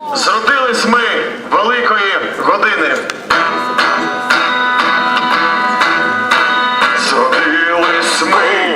Зродились ми великої години. Зродились ми